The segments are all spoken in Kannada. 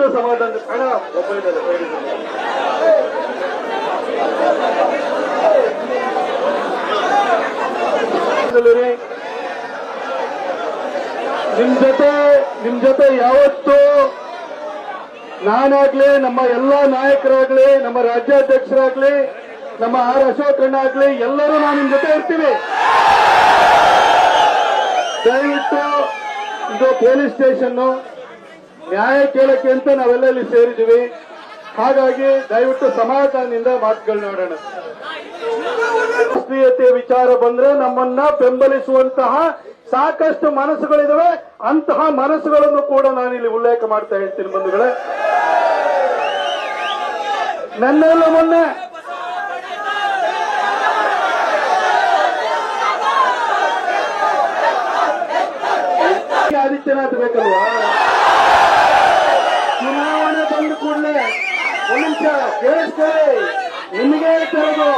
ದಯವಿಟ್ಟು ಸಮಾಧಾನ ಹಣ. ನಿಮ್ ಜೊತೆ ನಿಮ್ ಜೊತೆ ಯಾವತ್ತು ನಾನಾಗ್ಲಿ, ನಮ್ಮ ಎಲ್ಲಾ ನಾಯಕರಾಗ್ಲಿ, ನಮ್ಮ ರಾಜ್ಯಾಧ್ಯಕ್ಷರಾಗ್ಲಿ, ನಮ್ಮ ಆರ್ ಅಶೋಕಣ್ಣ ಆಗ್ಲಿ, ಎಲ್ಲರೂ ನಾವು ನಿಮ್ ಜೊತೆ ಇರ್ತೀವಿ ದಯವಿಟ್ಟು ಇದು ಪೊಲೀಸ್ ಸ್ಟೇಷನ್ ನ್ಯಾಯ ಕೇಳಕ್ಕೆ ಅಂತ ನಾವೆಲ್ಲ ಇಲ್ಲಿ ಸೇರಿದ್ದೀವಿ. ಹಾಗಾಗಿ ದಯವಿಟ್ಟು ಸಮಾಧಾನದಿಂದ ಮಾತುಗಳು ನೋಡೋಣ ರಾಷ್ಟ್ರೀಯತೆ ವಿಚಾರ ಬಂದ್ರೆ ನಮ್ಮನ್ನ ಬೆಂಬಲಿಸುವಂತಹ ಸಾಕಷ್ಟು ಮನಸ್ಸುಗಳಿದಾವೆ. ಅಂತಹ ಮನಸ್ಸುಗಳನ್ನು ಕೂಡ ನಾನು ಇಲ್ಲಿ ಉಲ್ಲೇಖ ಮಾಡ್ತಾ ಹೇಳ್ತೀನಿ ಬಂಧುಗಳೇ. ನನ್ನೆಲ್ಲ ಮೊನ್ನೆ ಆದಿತ್ಯನಾಥ್ ಬೇಕಲ್ವಾ ಚುನಾವಣೆ ಬಂದ ಕೂಡಲೇ ಒಂದು ನಿಮಿಷ ಕೇಳಿಸ್ಕೊಳ್ಳಿ ನಿಮಗೆ ಹೇಳ್ತಿರೋದು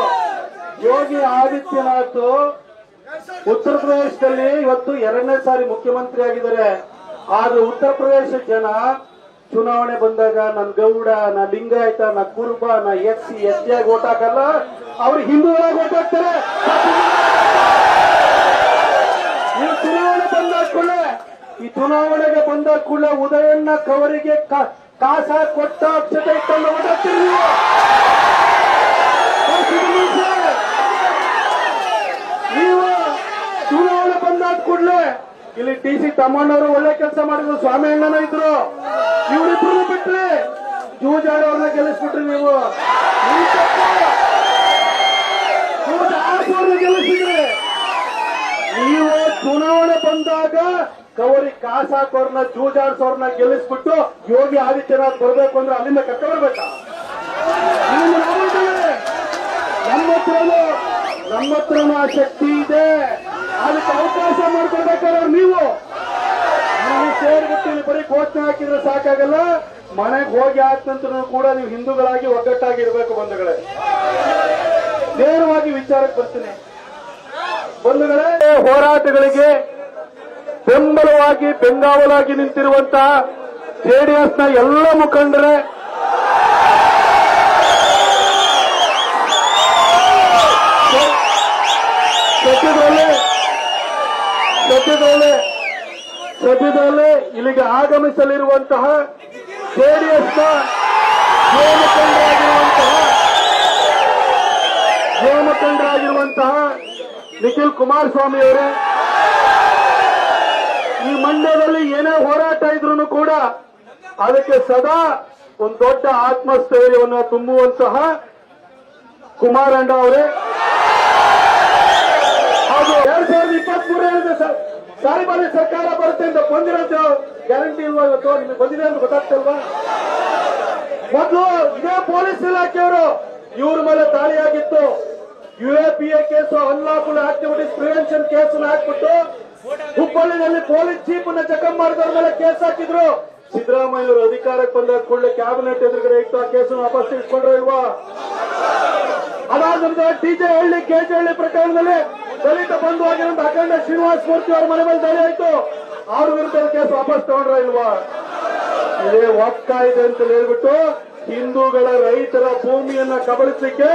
ಯೋಗಿ ಆದಿತ್ಯನಾಥ್ ಉತ್ತರ ಪ್ರದೇಶದಲ್ಲಿ ಇವತ್ತು ಎರಡನೇ ಸಾರಿ ಮುಖ್ಯಮಂತ್ರಿ ಆಗಿದ್ದಾರೆ. ಆದ್ರೆ ಉತ್ತರ ಪ್ರದೇಶ ಜನ ಚುನಾವಣೆ ಬಂದಾಗ ನನ್ ಗೌಡ, ನಾ ಲಿಂಗಾಯತ, ನ ಕುರುಬ, ನಾ ಎಸ್ ಸಿ ಎಸ್ ಟಿ ಆಗಿ ಓಟ್ ಹಾಕಲ್ಲ, ಅವ್ರು ಹಿಂದೂಗಳಾಗಿ ಓಟ್ ಹಾಕ್ತಾರೆ. ಈ ಚುನಾವಣೆ ಬಂದ ಕೂಡಲೇ, ಈ ಚುನಾವಣೆಗೆ ಬಂದ ಕೂಡಲೇ ಉದಯಣ್ಣ ಕವರಿಗೆ ಕಾಸ ಕೊಟ್ಟ ಅಕ್ಷತೆ ಇಟ್ಟು ಓಟ್ ಹಾಕ್ತೀರಿ ನೀವು ನೀವು ಚುನಾವಣೆ ಬಂದಾದ ಕೂಡಲೇ ಇಲ್ಲಿ ಟಿ ಸಿ ತಮ್ಮಣ್ಣವರು ಒಳ್ಳೆ ಕೆಲಸ ಮಾಡಿದ್ರು, ಸ್ವಾಮಿ ಅಣ್ಣನ ಇದ್ರು. ಇವರಿಬ್ರು ಬಿಟ್ರಿ ಜೂಜಾಡ ಅವ್ರನ್ನ ಗೆಲ್ಲಿಸ್ಬಿಟ್ರಿ ನೀವು. ಗೆಲ್ಲಿಸಿದ್ರಿ. ನೀವು ಚುನಾವಣೆ ಬಂದಾಗ ಕವರಿ ಕಾಸಾಕೋರ್ನ ಜೂಜಾಡ್ಸೋರ್ನ ಗೆಲ್ಲಿಸ್ಬಿಟ್ಟು ಯೋಗಿ ಆದಿತ್ಯನಾಥ್ ಬರ್ಬೇಕು ಅಂದ್ರೆ ಅಲ್ಲಿಂದ ಕಟ್ಟ ನಮ್ಮ ಹತ್ರನೂ ನಮ್ಮ ಹತ್ರನೂ ಆ ಶಕ್ತಿ ಇದೆ. ಅದಕ್ಕೆ ಅವಕಾಶ ಮಾಡ್ಕೊಡ್ಬೇಕಾದ್ರೆ ನೀವು ನೀವು ಸೇರ್ಬಿಟ್ಟು ಹಾಕಿದ್ರೆ ಸಾಕಾಗಲ್ಲ. ಮನೆಗೆ ಹೋಗಿ ನಂತರ ಕೂಡ ನೀವು ಹಿಂದೂಗಳಾಗಿ ಒಗ್ಗಟ್ಟಾಗಿ ಇರಬೇಕು ಬಂಧುಗಳೇ. ನೇರವಾಗಿ ವಿಚಾರಕ್ಕೆ ಬರ್ತೀನಿ. ಬಂಧುಗಳೇ, ಹೋರಾಟಗಳಿಗೆ ಬೆಂಬಲವಾಗಿ, ಬೆಂಗಾವಲಾಗಿ ನಿಂತಿರುವಂತಹ ಜೆಡಿಎಸ್ನ ಎಲ್ಲ ಮುಖಂಡರೇ ಸತ್ಯದಲ್ಲಿ ಸದ್ಯದಲ್ಲೇ ಸದ್ಯದಲ್ಲೇ ಇಲ್ಲಿಗೆ ಆಗಮಿಸಲಿರುವಂತಹ ಜೆಡಿಎಸ್ನ ಯುವ ಮುಖಂಡರಾಗಿರುವಂತಹ ನಿಖಿಲ್ ಕುಮಾರಸ್ವಾಮಿ ಅವರು, ಈ ಮಂಡ್ಯದಲ್ಲಿ ಏನೇ ಹೋರಾಟ ಇದ್ರೂ ಕೂಡ ಅದಕ್ಕೆ ಸದಾ ಒಂದು ದೊಡ್ಡ ಆತ್ಮಸ್ಥೈರ್ಯವನ್ನು ತುಂಬುವಂತಹ ಕುಮಾರಣ್ಣ ಅವರೇ. ಹಾಗೂ ಎರಡ್ ಸಾವಿರದ ಇಪ್ಪತ್ತ್ ಇದೆ ಸಾರಿ ಬಾರಿ ಸರ್ಕಾರ ಬರುತ್ತೆ ಅಂತ ಬಂದಿರೋದು ಗ್ಯಾರಂಟಿ ಇಲ್ವಾ ಇವತ್ತು? ನಿಮಗೆ ಬಂದಿದೆ ಅಂತ ಗೊತ್ತಾಗ್ತಲ್ವಾ? ಮೊದಲು ಇದೇ ಪೊಲೀಸ್ ಇಲಾಖೆಯವರು ಇವ್ರ ಮೇಲೆ ದಾಳಿಯಾಗಿತ್ತು U A P A case unlawful activities prevention case ಹಾಕ್ಬಿಟ್ಟು ಹುಬ್ಬಳ್ಳಿನಲ್ಲಿ ಪೊಲೀಸ್ ಚೀಫ್ನ ಚೆಕಪ್ ಮಾಡಿದವ್ರ ಮೇಲೆ ಕೇಸ್ ಹಾಕಿದ್ರು. ಸಿದ್ದರಾಮಯ್ಯ ಅಧಿಕಾರಕ್ಕೆ ಬಂದ ಕೂಡಲೇ ಕ್ಯಾಬಿನೆಟ್ ಎದುರುಗಡೆ ಇಟ್ಟು ಆ ಕೇಸನ್ನು ವಾಪಸ್ ತೆಗೆದುಕೊಂಡ್ರು ಇಲ್ವಾ? ಅದಾದ ನಂತರ ಟಿಜೆ ಹಳ್ಳಿ ಕೆಜೆ ಹಳ್ಳಿ ಪ್ರಕರಣದಲ್ಲಿ ದಲಿತ ಬಂಧು ಆಗಿರುವಂತ ಅಖಂಡ ಶ್ರೀನಿವಾಸ ಮೂರ್ತಿ ಅವರ ಮನೆ ಮೇಲೆ ದಾಳಿ ಆಯ್ತು. ಅವ್ರ ವಿರುದ್ಧ ಕೇಸ್ ವಾಪಸ್ ತಗೊಂಡ್ರ ಇಲ್ವಾ? ಇದೇ ಇದೆ ಅಂತ ಹೇಳ್ಬಿಟ್ಟು ಹಿಂದೂಗಳ ರೈತರ ಭೂಮಿಯನ್ನ ಕಬಳಿಸಲಿಕ್ಕೆ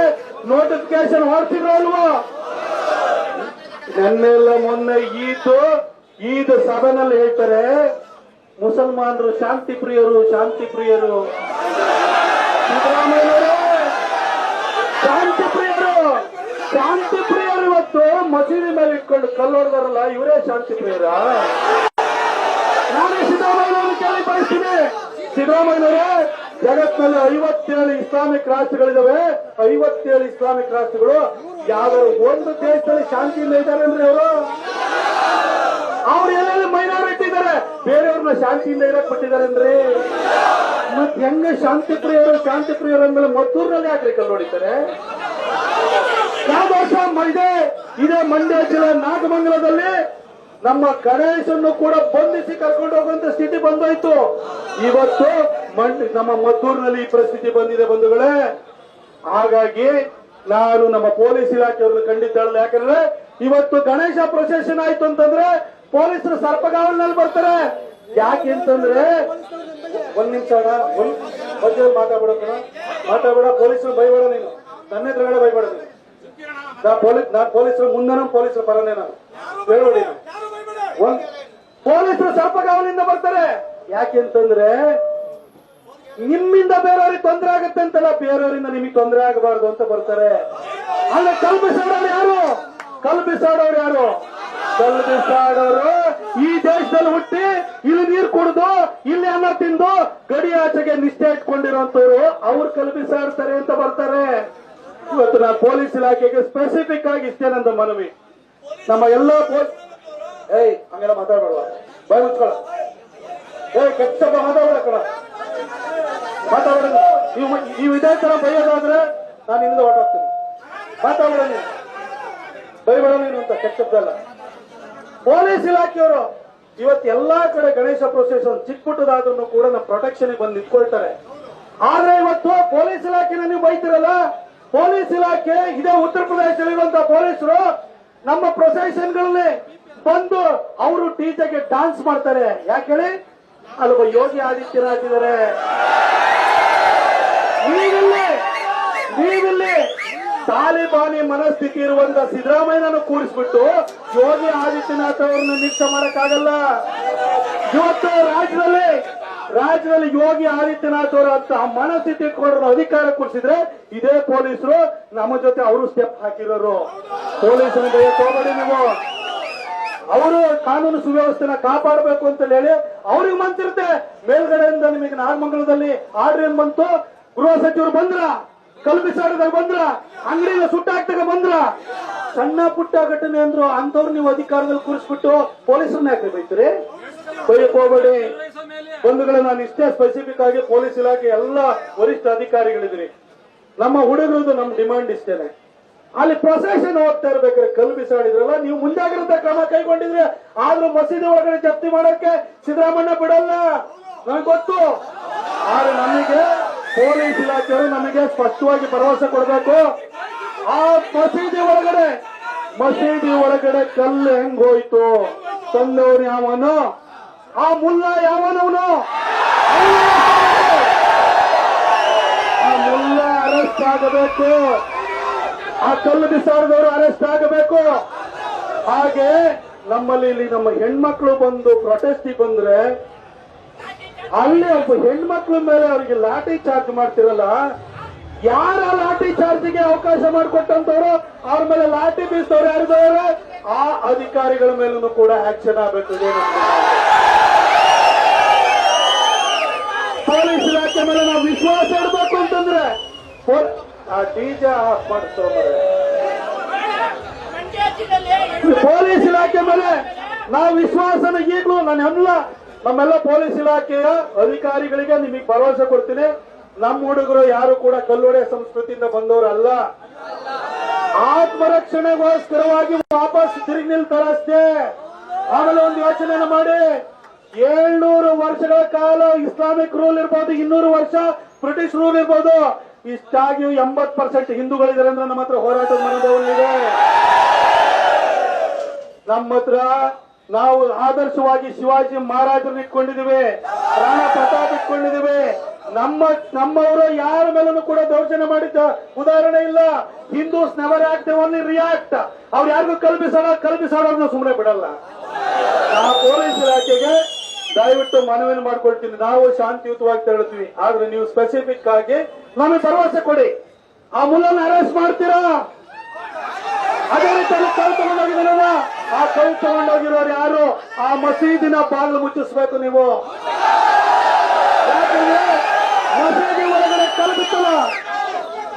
ನೋಟಿಫಿಕೇಶನ್ ಹೊರತಿದ್ರು ಅಲ್ವಾ ನೆನ್ನೆಲ್ಲ ಮೊನ್ನೆ ಈದು. ಈದ್ ಸಭೆನಲ್ಲಿ ಹೇಳ್ತಾರೆ, ಮುಸಲ್ಮಾನರು ಶಾಂತಿ ಪ್ರಿಯರು ಶಾಂತಿ ಪ್ರಿಯರು. ಸಿದ್ದರಾಮಯ್ಯ ಶಾಂತಿ ಪ್ರಿಯರು ಶಾಂತಿ ಪ್ರಿಯರು. ಇವತ್ತು ಮಸೀದಿ ಮೇಲೆ ಇಟ್ಕೊಂಡು ಬರಲ್ಲ ಇವರೇ ಶಾಂತಿ ಪ್ರಿಯರ? ನಾನೇ ಸಿದ್ದರಾಮಯ್ಯನವರು ಕೇಳಿ ಬಯಸ್ತೀನಿ ಸಿದ್ದರಾಮಯ್ಯನವರೇ, ಜಗತ್ತಿನಲ್ಲಿ ಐವತ್ತೇಳು ಇಸ್ಲಾಮಿಕ್ ರಾಷ್ಟ್ರಗಳಿದಾವೆ. ಐವತ್ತೇಳು ಇಸ್ಲಾಮಿಕ್ ರಾಷ್ಟ್ರಗಳು. ಯಾವ್ದಾದ್ರು ಒಂದು ದೇಶದಲ್ಲಿ ಶಾಂತಿಯಿಂದ ಇದ್ದಾರೆ ಅಂದ್ರೆ ಅವರು ಅವ್ರು ಎಲ್ಲೆಲ್ಲಿ ಮೈನಾರಿಟಿ ಇದ್ದಾರೆ? ಬೇರೆಯವ್ರನ್ನ ಶಾಂತಿಯಿಂದ ಇರಕ್ ಬಿಟ್ಟಿದ್ದಾರೆ ಅಂದ್ರೆ? ಮತ್ ಹೆಂಗ ಶಾಂತಿ ಪ್ರಿಯರು ಶಾಂತಿ ಪ್ರಿಯರು ಅಂದ್ಮೇಲೆ ಮದ್ದೂರಿನಲ್ಲಿ ಯಾಕ್ರಿ ಕಲ್ಲು ವರ್ಷ ಇದೆ ಇದೇ ಮಂಡ್ಯ ಜಿಲ್ಲೆ ನಾಗಮಂಗಲದಲ್ಲಿ ನಮ್ಮ ಗಣೇಶನ್ನು ಕೂಡ ಬಂಧಿಸಿ ಕರ್ಕೊಂಡು ಹೋಗುವಂತ ಸ್ಥಿತಿ ಬಂದೋಯ್ತು. ಇವತ್ತು ನಮ್ಮ ಮದ್ದೂರಿನಲ್ಲಿ ಈ ಪರಿಸ್ಥಿತಿ ಬಂದಿದೆ ಬಂಧುಗಳೇ. ಹಾಗಾಗಿ ನಾನು ನಮ್ಮ ಪೊಲೀಸ್ ಇಲಾಖೆಯವ್ರನ್ನ ಖಂಡಿತ ಯಾಕಂದ್ರೆ ಇವತ್ತು ಗಣೇಶ ಪ್ರೊಸೆಷನ್ ಆಯ್ತು ಅಂತಂದ್ರೆ ಪೊಲೀಸರು ಸರ್ಪಗಾವಲಿನಲ್ಲಿ ಬರ್ತಾರೆ. ಯಾಕೆ ಅಂತಂದ್ರೆ ಒಂದ್ ನಿಮಿಷ ಒಂದ್ ಬಗ್ಗೆ ಮಾತಾಡ್ಬೇಡ ಕಣ. ಮಾತಾಡ್ಬೇಡ, ಪೊಲೀಸರು ಬೈಬೇಡ ನೀನು. ನನ್ನ ಎದುರುಗಡೆ ಬೈಬೇಡ ನೀನು ನಾ ಪೊಲೀಸ್ ನಾ ಪೊಲೀಸರು ಮುಂದೆನೂ ಪೊಲೀಸರು ಪರನೇ ನಾನು. ಹೇಳ್ಬಿಡಿ ನೀನು. ಒಂದ್ ಪೊಲೀಸರು ಸರ್ಪಗಾವಲಿಂದ ಬರ್ತಾರೆ. ಯಾಕೆ ಅಂತಂದ್ರೆ ನಿಮ್ಮಿಂದ ಬೇರೆಯವ್ರಿಗೆ ತೊಂದರೆ ಆಗುತ್ತೆ ಅಂತಲ್ಲ ಬೇರೆಯವರಿಂದ ನಿಮಗೆ ತೊಂದರೆ ಆಗಬಾರ್ದು ಅಂತ ಬರ್ತಾರೆ. ಅಲ್ಲ ಕಲ್ಪಿಸಾಡೋರು ಯಾರು? ಕಲ್ಪಿಸಾಡೋರು ಯಾರು? ಕಲ್ಪಿಸಾಡೋರು ಈ ದೇಶದಲ್ಲಿ ಹುಟ್ಟಿ ಇಲ್ಲಿ ನೀರು ಕುಡಿದು ಇಲ್ಲಿ ಅನ್ನ ತಿಂದು ಗಡಿ ಆಚೆಗೆ ನಿಷ್ಠೆ ಇಟ್ಕೊಂಡಿರುವಂತವ್ರು ಅವ್ರು ಕಲ್ಪಿಸಾಡ್ತಾರೆ ಅಂತ ಬರ್ತಾರೆ. ಇವತ್ತು ನಾ ಪೊಲೀಸ್ ಇಲಾಖೆಗೆ ಸ್ಪೆಸಿಫಿಕ್ ಆಗಿ ಇಷ್ಟೇ ನಂದು ಮನವಿ. ನಮ್ಮ ಎಲ್ಲ ಏಯ್, ಹಂಗೆಲ್ಲ ಮಾತಾಡ್ಬೇಡ ಬಾಯ್ ಏಯ್, ಕೆಟ್ಟ ಮಾತಾಡ್ಬೇಡ ಕಣ. ಮಾತಾಡೋಣ ನೀವು. ನೀವು ಇದೇ ತರ ಬೈಯೋದಾದ್ರೆ ನಾನು ಹಿಂದೆ ಹೊರಟೋಗ್ತೀನಿ. ಮಾತಾಡೋಣ ನೀವು. ಬೈಬೇಡ ನೀನು ಅಂತ ಕೆಟ್ಟದ್ದಲ್ಲ ಪೊಲೀಸ್ ಇಲಾಖೆಯವರು ಇವತ್ತು ಎಲ್ಲಾ ಕಡೆ ಗಣೇಶ ಪ್ರೊಸೆಷನ್ ಚಿಕ್ಕ ಪುಟ್ಟದಾದ್ರೂ ಕೂಡ ನಮ್ಮ ಪ್ರೊಟೆಕ್ಷನ್ ಬಂದು ನಿಂತ್ಕೊಳ್ತಾರೆ. ಆದ್ರೆ ಇವತ್ತು ಪೊಲೀಸ್ ಇಲಾಖೆನ ನೀವು ಬೈತಿರಲ್ಲ? ಪೊಲೀಸ್ ಇಲಾಖೆ, ಇದೇ ಉತ್ತರ ಪ್ರದೇಶದಲ್ಲಿರುವಂತಹ ಪೊಲೀಸರು ನಮ್ಮ ಪ್ರೊಸೆಷನ್ಗಳಲ್ಲಿ ಬಂದು ಅವರು ಟೀಚರ್ಗೆ ಡಾನ್ಸ್ ಮಾಡ್ತಾರೆ. ಯಾಕೆ ಹೇಳಿ? ಅಲ್ಲೊಬ್ಬ ಯೋಗಿ ಆದಿತ್ಯನಾಥ್ ಇದ್ದಾರೆ ನೀವಿಲ್ಲಿ ನೀವಿಲ್ಲಿ ತಾಲಿಬಾನಿ ಮನಸ್ಥಿತಿ ಇರುವಂತ ಸಿದ್ದರಾಮಯ್ಯನನ್ನು ಕೂರಿಸ್ಬಿಟ್ಟು ಯೋಗಿ ಆದಿತ್ಯನಾಥ್ ಅವರನ್ನು ನಿರೀಕ್ಷೆ ಮಾಡಕ್ಕಾಗಲ್ಲ. ಇವತ್ತು ರಾಜ್ಯದಲ್ಲಿ ರಾಜ್ಯದಲ್ಲಿ ಯೋಗಿ ಆದಿತ್ಯನಾಥ್ ಅವರ ಅಂತ ಮನಸ್ಥಿತಿ ಇಟ್ಕೊಂಡ್ರ ಅಧಿಕಾರ ಕೊಡಿಸಿದ್ರೆ ಇದೇ ಪೊಲೀಸರು ನಮ್ಮ ಜೊತೆ ಅವರು ಸ್ಟೆಪ್ ಹಾಕಿರೋರು. ಪೊಲೀಸರ ದಯಕ್ಕೆ ನೀವು? ಅವರು ಕಾನೂನು ಸುವ್ಯವಸ್ಥೆನ ಕಾಪಾಡಬೇಕು ಅಂತ ಹೇಳಿ ಅವ್ರಿಗೆ ಮಂತಿರುತ್ತೆ ಮೇಲ್ಗಡೆಯಿಂದ ನಿಮಗೆ ನಾಗಮಂಗಲದಲ್ಲಿ ಆರ್ಡರ್ ಏನ್ ಬಂತು? ಗೃಹ ಸಚಿವರು ಬಂದ್ರ? ಕಲ್ಪಿಸಾಡದಾಗ ಬಂದ್ರ ಅಂಗಡಿನ ಸುಟ್ಟಾಕ್ದಾಗ ಬಂದ್ರ. ಸಣ್ಣ ಪುಟ್ಟ ಘಟನೆ ಅಂದ್ರು ಅಂತವ್ರು ನೀವು ಅಧಿಕಾರದಲ್ಲಿ ಕೂರಿಸ್ಬಿಟ್ಟು ಪೊಲೀಸರನ್ನ ಯಾಕೆ ಬೈತೀರಿ? ಬೈಯಕ್ ಹೋಗ್ಬೇಡಿ. ನಾನು ಇಷ್ಟೇ ಸ್ಪೆಸಿಫಿಕ್ ಆಗಿ ಪೊಲೀಸ್ ಇಲಾಖೆ ಎಲ್ಲ ವರಿಷ್ಠ ಅಧಿಕಾರಿಗಳಿದ್ರಿ ನಮ್ಮ ಹುಡುಗರದು ನಮ್ಮ ಡಿಮಾಂಡ್ ಇಷ್ಟೇನೆ. ಅಲ್ಲಿ ಪ್ರೊಸೆಷನ್ ಹೋಗ್ತಾ ಇರ್ಬೇಕಾದ್ರೆ ಕಲ್ಲು ಬಿಸಾಡಿದ್ರಲ್ಲ ನೀವು ಮುಂಜಾಗ್ರತಾ ಕ್ರಮ ಕೈಗೊಂಡಿದ್ರೆ, ಆದ್ರೂ ಮಸೀದಿ ಒಳಗಡೆ ಜಪ್ತಿ ಮಾಡಕ್ಕೆ ಸಿದ್ದರಾಮಣ್ಣ ಬಿಡಲ್ಲ. ನನಗೆ ಗೊತ್ತು. ಆದ್ರೆ ನಮಗೆ ಪೊಲೀಸ್ ಇಲಾಖೆಯವರು ನಮಗೆ ಸ್ಪಷ್ಟವಾಗಿ ಭರವಸೆ ಕೊಡಬೇಕು. ಆ ಮಸೀದಿ ಒಳಗಡೆ ಮಸೀದಿ ಒಳಗಡೆ ಕಲ್ಲು ಹೆಂಗ್ ತಂದವನು ಯಾವನು? ಆ ಮುಲ್ಲ ಯಾವನವನು? ಆ ಮುಲ್ಲ ಅರೆಸ್ಟ್ ಆಗಬೇಕು. ಆ ಕಲ್ಲು ಬಿಸಾಡಿದವರು ಅರೆಸ್ಟ್ ಆಗಬೇಕು. ಹಾಗೆ ನಮ್ಮಲ್ಲಿ ಇಲ್ಲಿ ನಮ್ಮ ಹೆಣ್ಮಕ್ಳು ಬಂದು ಪ್ರೊಟೆಸ್ಟ್ ಬಂದ್ರೆ ಅಲ್ಲಿ ಒಬ್ಬ ಹೆಣ್ಮಕ್ಳ ಮೇಲೆ ಅವರಿಗೆ ಲಾಠಿ ಚಾರ್ಜ್ ಮಾಡ್ತಿರಲ್ಲ ಯಾರ ಲಾಠಿ ಚಾರ್ಜ್ಗೆ ಅವಕಾಶ ಮಾಡಿಕೊಟ್ಟಂತವ್ರು ಅವ್ರ ಮೇಲೆ ಲಾಠಿ ಬೀಸ್ತವ್ರು ಯಾರಿದವರು ಆ ಅಧಿಕಾರಿಗಳ ಮೇಲೂ ಕೂಡ ಆಕ್ಷನ್ ಆಗಬೇಕು ಪೊಲೀಸ್ ಇಲಾಖೆ ಮೇಲೆ ನಾವು ವಿಶ್ವಾಸ ಇಡಬೇಕು ಅಂತಂದ್ರೆ ಆ ಡಿಜ ಆಫ್ ಮಾಡಿಸ್ತಾರೆ ಪೊಲೀಸ್ ಇಲಾಖೆ ಮೇಲೆ ನಾವು ವಿಶ್ವಾಸನ ಈಗಲೂ ನಾನು ಎಲ್ಲ ನಮ್ಮೆಲ್ಲ ಪೊಲೀಸ್ ಇಲಾಖೆಯ ಅಧಿಕಾರಿಗಳಿಗೆ ನಿಮಗೆ ಭರವಸೆ ಕೊಡ್ತೀನಿ. ನಮ್ಮ ಹುಡುಗರು ಯಾರು ಕೂಡ ಕಲ್ಲೊಡೆ ಸಂಸ್ಕೃತಿಯಿಂದ ಬಂದವರಲ್ಲ. ಆತ್ಮರಕ್ಷಣೆಗೋಸ್ಕರವಾಗಿ ವಾಪಸ್ ತಿರುಗಿ ನಿಲ್ತಾರಷ್ಟೇ ಆಮೇಲೆ ಒಂದು ಯೋಚನೆ ಮಾಡಿ. ಏಳ್ನೂರು ವರ್ಷಗಳ ಕಾಲ ಇಸ್ಲಾಮಿಕ್ ರೂಲ್ ಇರ್ಬೋದು, ಇನ್ನೂರು ವರ್ಷ ಬ್ರಿಟಿಷ್ ರೂಲ್ ಇರ್ಬೋದು. ಇಷ್ಟಾಗಿ ಎಂಬತ್ ಪರ್ಸೆಂಟ್ ಹಿಂದೂಗಳಿದ್ದಾರೆ ಅಂದ್ರೆ ನಮ್ಮ ಹತ್ರ ಹೋರಾಟದ ಮನೋಭಾವನೆ ನಮ್ಮ ಹತ್ರ ನಾವು ಆದರ್ಶವಾಗಿ ಶಿವಾಜಿ ಮಹಾರಾಜರು ಇಟ್ಕೊಂಡಿದ್ದೇವೆ ರಾಣ ಪ್ರತಾಪ್ ಇಟ್ಕೊಂಡಿದ್ದೇವೆ. ನಮ್ಮ, ನಮ್ಮವರು ಯಾರ ಮೇಲೂ ಕೂಡ ದೌರ್ಜನ್ಯ ಮಾಡಿದ್ದ ಉದಾಹರಣೆ ಇಲ್ಲ. Hindus never act only react ಅವ್ರು ಯಾರಿಗೂ ಕಲ್ಪಿಸೋಣ ಕಲ್ಪಿಸೋಣ ಸುಮ್ಮನೆ ಬಿಡಲ್ಲ. ಆ ಪೊಲೀಸ್ ಇಲಾಖೆಗೆ ದಯವಿಟ್ಟು ಮನವಿಯನ್ನು ಮಾಡ್ಕೊಳ್ತೀನಿ. ನಾವು ಶಾಂತಿಯುತವಾಗಿ ತೆರಳುತ್ತೀವಿ. ಆದ್ರೆ ನೀವು ಸ್ಪೆಸಿಫಿಕ್ ಆಗಿ ನಮಗೆ ಭರವಸೆ ಕೊಡಿ. ಆ ಮುಲ್ಲನ್ನು ಅರೆಸ್ಟ್ ಮಾಡ್ತೀರಾ? ಅದೇ ರೀತಿಯಲ್ಲಿ ಕೈ ತಗೊಂಡೋಗಿದಾರಲ್ಲ ಆ ಕೈ ತಗೊಂಡೋಗಿರೋರು ಯಾರು? ಆ ಮಸೀದಿನ ಬಾಗಿಲು ಮುಚ್ಚಿಸ್ಬೇಕು ನೀವು. ಮಸೀದಿ ಒಳಗಡೆ ಕಲ್ಪಿಸಲ್ಲ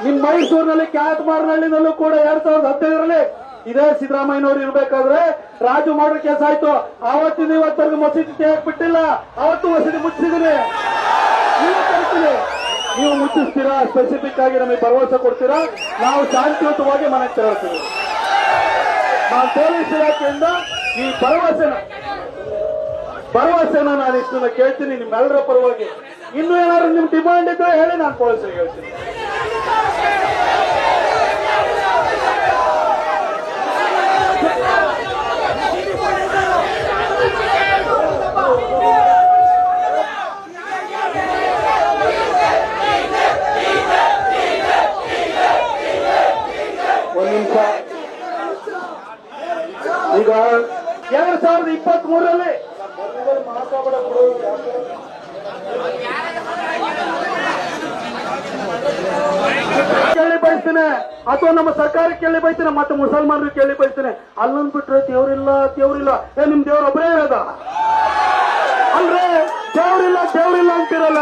ನಿಮ್ ಮೈಸೂರಿನಲ್ಲಿ ಕ್ಯಾತ್ಮಾರ್ನಹಳ್ಳಿನಲ್ಲೂ ಕೂಡ ಎರಡ್ ಸಾವಿರದ ಹದಿನೈದರಲ್ಲಿ ಇದೇ ಸಿದ್ದರಾಮಯ್ಯನವರು ಇರ್ಬೇಕಾದ್ರೆ ರಾಜು ಮಾಡೋ ಕೆಲಸ ಆಯ್ತು. ಆವತ್ತಿನ ಇವತ್ತರೆಗೂ ಮಸೀದಿ ತೆಗೆಕ್ ಬಿಟ್ಟಿಲ್ಲ. ಅವತ್ತು ಮಸೀದಿ ಕರಿತೀನಿ ನೀವು ಮುಚ್ಚಿಸ್ತೀರಾ? ಸ್ಪೆಸಿಫಿಕ್ ಆಗಿ ನಮಗೆ ಭರವಸೆ ಕೊಡ್ತೀರಾ? ನಾವು ಶಾಂತಿಯುತವಾಗಿ ಮನೆಗೆ ತೆರಳ್ತೀವಿ. ನಾನು ಪೊಲೀಸ್ ಇಲಾಖೆಯಿಂದ ಈ ಭರವಸೆನ ಭರವಸೆನ ನಾನು ಇಷ್ಟನ್ನ ಕೇಳ್ತೀನಿ, ನಿಮ್ಮೆಲ್ಲರ ಪರವಾಗಿ. ಇನ್ನು ಏನಾದ್ರು ನಿಮ್ ಡಿಮಾಂಡ್ ಇದ್ರೆ ಹೇಳಿ, ನಾನು ಪೊಲೀಸರಿಗೆ ಹೇಳ್ತೀನಿ ಮೂರರಲ್ಲಿ ಕೇಳಿ ಬಯಸ್ತೇನೆ ಅಥವಾ ನಮ್ಮ ಸರ್ಕಾರ ಕೇಳಿ ಬೈತಾನೆ, ಮತ್ತೆ ಮುಸಲ್ಮಾನರು ಕೇಳಿ ಬೈತಾನೆ. ಅಲ್ಲೊಂದ್ ಬಿಟ್ರೆ ದೇವ್ರಿಲ್ಲ ದೇವ್ರಿಲ್ಲ. ಏ, ನಿಮ್ ದೇವ್ರ ಒಬ್ಬರೇ ಇರೋದ? ಅಂದ್ರೆ ದೇವ್ರಿಲ್ಲ ದೇವ್ರಿಲ್ಲ ಅಂತಿರಲ್ಲ?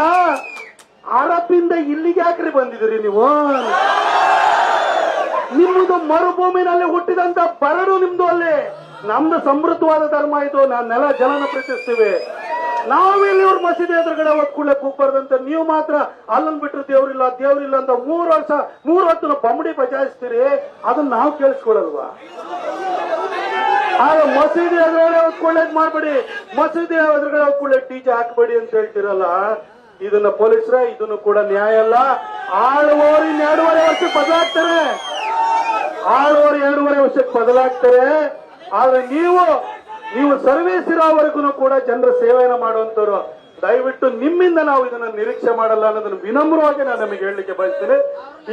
ಅರಬ್ಬಿಂದ ಇಲ್ಲಿಗೆ ಯಾಕ್ರಿ ಬಂದಿದ್ರಿ ನೀವು? ನಿಮ್ಮದು ಮರುಭೂಮಿನಲ್ಲಿ ಹುಟ್ಟಿದಂತ ಬರಡು ನಿಮ್ದು ಅಲ್ಲಿ. ನಮ್ದು ಸಮೃದ್ಧವಾದ ಧರ್ಮ ಇದು. ನಾನ್ ನೆಲ ಜಲನ ಪ್ರೀತಿಸ್ತೀವಿ ನಾವಿಲ್ಲಿ ಇವ್ರ ಮಸೀದಿ ಎದುರುಗಡೆ ಒಟ್ಕೊಳ್ಳೆ ಕೂಗ್ಬಾರ್ದಂತ ನೀವು ಮಾತ್ರ ಅಲ್ಲನ್ ಬಿಟ್ರೆ ದೇವ್ರಿಲ್ಲ ದೇವ್ರಿಲ್ಲ ಅಂತ ಮೂರು ವರ್ಷ, ಮೂರು ಹೊತ್ತು ಬಮ್ಮಡಿ ಬಜಾಯಿಸ್ತೀರಿ? ಅದನ್ನ ನಾವು ಕೇಳಿಸ್ಕೊಳಲ್ವಾ ಆಗ ಮಸೀದಿ ಎದುರುಗಡೆ ಒತ್ಕೊಳ್ಳೇದ್ ಮಾಡ್ಬೇಡಿ. ಮಸೀದಿ ಎದುರುಗಡೆ ಒತ್ಕೊಳ್ಳೆ ಟೀಚರ್ ಹಾಕ್ಬೇಡಿ ಅಂತ ಹೇಳ್ತಿರಲ್ಲ? ಇದನ್ನ ಪೊಲೀಸರ, ಇದನ್ನು ಕೂಡ ನ್ಯಾಯ ಅಲ್ಲ. ಆಳುವವರು ಎರಡೂವರೆ ವರ್ಷಕ್ಕೆ ಬದಲಾಗ್ತಾರೆ. ಆಳುವವರು ಎರಡೂವರೆ ವರ್ಷಕ್ಕೆ ಬದಲಾಗ್ತಾರೆ. ಆದ್ರೆ ನೀವು ನೀವು ಸರ್ವೇಸ್ ಇರೋವರೆಗೂ ಕೂಡ ಜನರ ಸೇವೆಯನ್ನು ಮಾಡುವಂತವ್ರು ದಯವಿಟ್ಟು ನಿಮ್ಮಿಂದ ನಾವು ಇದನ್ನ ನಿರೀಕ್ಷೆ ಮಾಡಲ್ಲ ಅನ್ನೋದನ್ನು ವಿನಮ್ರವಾಗಿ ನಾನು ನಿಮಗೆ ಹೇಳಲಿಕ್ಕೆ ಬಯಸ್ತೇನೆ.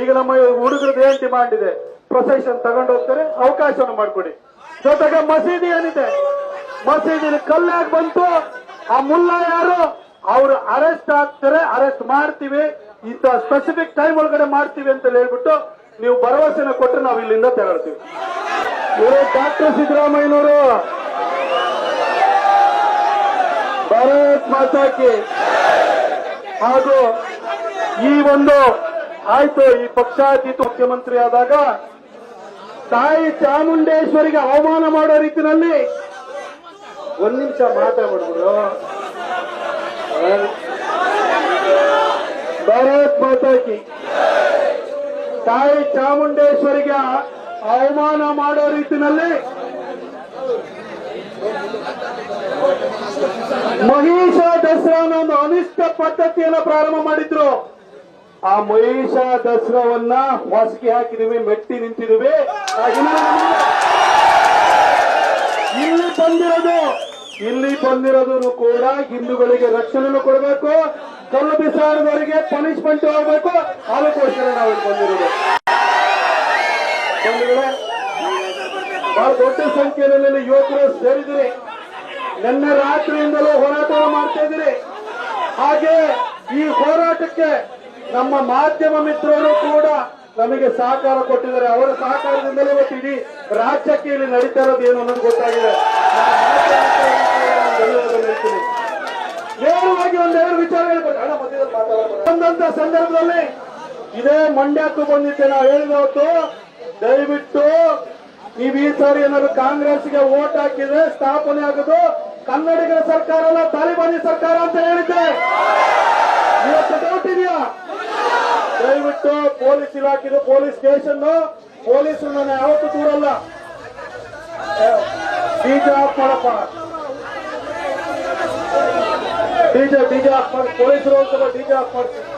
ಈಗ ನಮ್ಮ ಹುಡುಗರದ್ದು ಏನ್ ಡಿಮಾಂಡ್ ಇದೆ ಪ್ರೊಸೆಷನ್ ತಗೊಂಡು ಹೋಗ್ತಾರೆ ಅವಕಾಶವನ್ನು ಮಾಡಿಕೊಡಿ. ಜೊತೆಗೆ ಮಸೀದಿ ಏನಿದೆ? ಮಸೀದಿ ಕಲ್ಲಾಗಿ ಬಂತು. ಆ ಮುಲ್ಲಾ ಯಾರು? ಅವರು ಅರೆಸ್ಟ್ ಆಗ್ತಾರೆ ಅರೆಸ್ಟ್ ಮಾಡ್ತೀವಿ. ಇಂತ ಸ್ಪೆಸಿಫಿಕ್ ಟೈಮ್ ಒಳಗಡೆ ಮಾಡ್ತೀವಿ ಅಂತ ಹೇಳ್ಬಿಟ್ಟು ನೀವು ಭರವಸೆನ ಕೊಟ್ಟರೆ ನಾವು ಇಲ್ಲಿಂದ ತೆರಳ್ತೀವಿ ಡಾಕ್ಟರ್ ಸಿದ್ದರಾಮಯ್ಯನವರು. ಭಾರತ್ ಮಾತಾಕಿ ಹಾಗೂ ಈ ಒಂದು ಆಯ್ತು, ಈ ಪಕ್ಷಾತೀತ ಮುಖ್ಯಮಂತ್ರಿ ಆದಾಗ ತಾಯಿ ಚಾಮುಂಡೇಶ್ವರಿಗೆ ಅವಮಾನ ಮಾಡೋ ರೀತಿನಲ್ಲಿ ಒಂದ್ ನಿಮಿಷ ಮಾತಾಡ್ಬಿಡ್ಬಿಡು. ಭಾರತ್ ಮಾತಾಕಿ ತಾಯಿ ಚಾಮುಂಡೇಶ್ವರಿಗೆ ಅವಮಾನ ಮಾಡೋ ರೀತಿನಲ್ಲಿ ಮಹಿಷ ದಸರಾ ಅನ್ನೋ ಒಂದು ಅನಿಷ್ಟ ಪದ್ಧತಿಯನ್ನ ಪ್ರಾರಂಭ ಮಾಡಿದ್ರು. ಆ ಮಹಿಷ ದಸರಾವನ್ನ ಹೊಸಕಿ ಹಾಕಿದಿವಿ, ಮೆಟ್ಟಿ ಹಿನ್ನೆಲೆ ಇಲ್ಲಿ ಬಂದಿರೋದು ಇಲ್ಲಿ ಬಂದಿರೋದು ಕೂಡ ಹಿಂದೂಗಳಿಗೆ ರಕ್ಷಣೆನೂ ಕೊಡಬೇಕು. ಕಲ್ಲು ಬಿಸಾಡಿದವರಿಗೆ ಪನಿಷ್ಮೆಂಟ್ ಆಗಬೇಕು. ಅದಕ್ಕೋಸ್ಕರ ನಾವು ಬಂದಿರೋದು ಬಂಧುಗಳೇ, ಬಹಳ ದೊಡ್ಡ ಸಂಖ್ಯೆಯಲ್ಲಿ ಯುವಕರು ಸೇರಿದಿರಿ. ನಿನ್ನೆ ರಾತ್ರಿಯಿಂದಲೂ ಹೋರಾಟ ಮಾಡ್ತಾ ಇದ್ದೀರಿ. ಹಾಗೆ ಈ ಹೋರಾಟಕ್ಕೆ ನಮ್ಮ ಮಾಧ್ಯಮ ಮಿತ್ರರು ಕೂಡ ನಮಗೆ ಸಹಕಾರ ಕೊಟ್ಟಿದ್ದಾರೆ. ಅವರ ಸಹಕಾರದಿಂದಲೇ ಇವತ್ತು ಇಡೀ ರಾಜ್ಯಕ್ಕೆ ಇಲ್ಲಿ ನಡೀತಾ ಇರೋದು ಏನು ಅನ್ನೋದು ಗೊತ್ತಾಗಿದೆ. ನೇರವಾಗಿ ಒಂದೆರಡು ವಿಚಾರ ಬಂದಂತ ಸಂದರ್ಭದಲ್ಲಿ ಇದೇ ಮಂಡ್ಯಕ್ಕೂ ಬಂದಿದ್ದೆ. ನಾವು ಹೇಳಿದ ಹೊತ್ತು ದಯವಿಟ್ಟು ನೀವು ಈ ಸಾರಿ ಏನಾದ್ರು ಕಾಂಗ್ರೆಸ್ಗೆ ವೋಟ್ ಹಾಕಿದ್ರೆ ಸ್ಥಾಪನೆ ಆಗುದು ಕನ್ನಡಿಗರ ಸರ್ಕಾರ ಅಲ್ಲ, ತಾಲಿಬಾನಿ ಸರ್ಕಾರ ಅಂತ ಹೇಳಿದ್ದೆ. ಇವತ್ತು ಡೌಟ್ ಇದೆಯಾ ದಯವಿಟ್ಟು ಪೊಲೀಸ್ ಇಲಾಖೆ ಪೊಲೀಸ್ ಸ್ಟೇಷನ್ ಪೊಲೀಸ್ ನಾನು ಯಾವತ್ತೂ ದೂರಲ್ಲ. ಡಿಜೆ ಆಫ್ ಮಾಡಪ್ಪ. ಡಿಜೆ ಡಿಜೆ ಆಫ್ ಮಾಡಿ, ಪೊಲೀಸರು ಅಂತ ಡಿಜೆ ಆಫ್ ಮಾಡ್ತೀನಿ